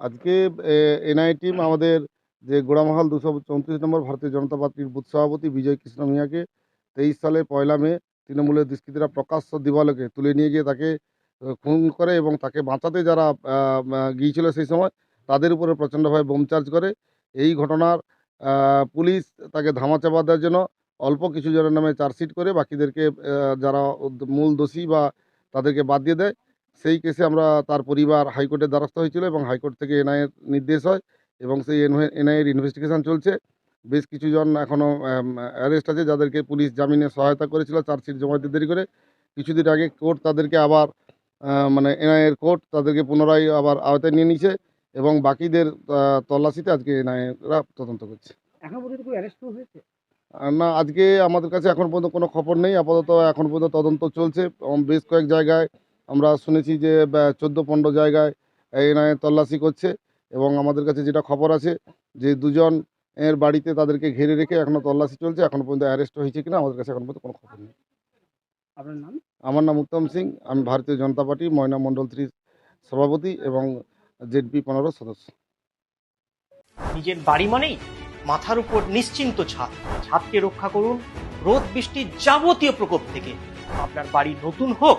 আজকে NI team আমাদের যে গোড়ামহাল দুশো চৌত্রিশ নম্বর ভারতীয় জনতা পার্টির বুথ সভাপতি বিজয় কৃষ্ণ মিয়াকে তেইশ সালে পয়লা মে তৃণমূলের দুষ্কৃতীরা প্রকাশ্য দিবালোকে তুলে নিয়ে গিয়ে তাকে খুন করে এবং তাকে বাঁচাতে যারা গিয়েছিল সেই সময়, তাদের উপরে প্রচণ্ডভাবে বোম চার্জ করে। এই ঘটনার পুলিশ তাকে ধামাচাপা দেওয়ার জন্য অল্প কিছু জনের নামে চার্জশিট করে বাকিদেরকে যারা মূল দোষী বা তাদেরকে বাদ দিয়ে দেয়। সেই কেসে আমরা তার পরিবার হাইকোর্টের দ্বারস্থ হয়েছিল এবং হাইকোর্ট থেকে এনআইএর নির্দেশ হয় এবং সেই এনআইএর ইনভেস্টিগেশন চলছে। বেশ কিছুজন এখনও অ্যারেস্ট আছে যাদেরকে পুলিশ জামিনে সহায়তা করেছিল চার্জশিট জমা দিতে দেরি করে। কিছুদিন আগে কোর্ট তাদেরকে আবার মানে এনআইএর কোর্ট তাদেরকে পুনরায় আবার আওতায় নিয়ে নিয়েছে এবং বাকিদের তল্লাশিতে আজকে এনআইএরা তদন্ত করছে। এখন পর্যন্ত অ্যারেস্ট হয়েছে? আর না আজকে আমাদের কাছে এখন পর্যন্ত কোনো খবর নেই। আপাতত এখন পর্যন্ত তদন্ত চলছে। বেশ কয়েক জায়গায় আমরা শুনেছি যে চোদ্দ পনেরো জায়গায় এনআইএ তল্লাশি করছে এবং আমাদের কাছে যেটা খবর আছে যে দুজন এর বাড়িতে তাদেরকে ঘিরে রেখে এখনও তল্লাশি চলছে এখন পর্যন্ত অ্যারেস্ট হয়েছে কিনা আমাদের কাছে এখন পর্যন্ত কোনো খবর নেই। আপনার নাম? আমার নাম উত্তম সিং আমি ভারতীয় জনতা পার্টি ময়না মণ্ডল থ্রি সভাপতি এবং জেডপি পনেরো সদস্য। নিজের বাড়ি মানেই মাথার উপর নিশ্চিন্ত ছাদ। ছাদকে রক্ষা করুন রোদ বৃষ্টির যাবতীয় প্রকোপ থেকে। আপনার বাড়ি নতুন হোক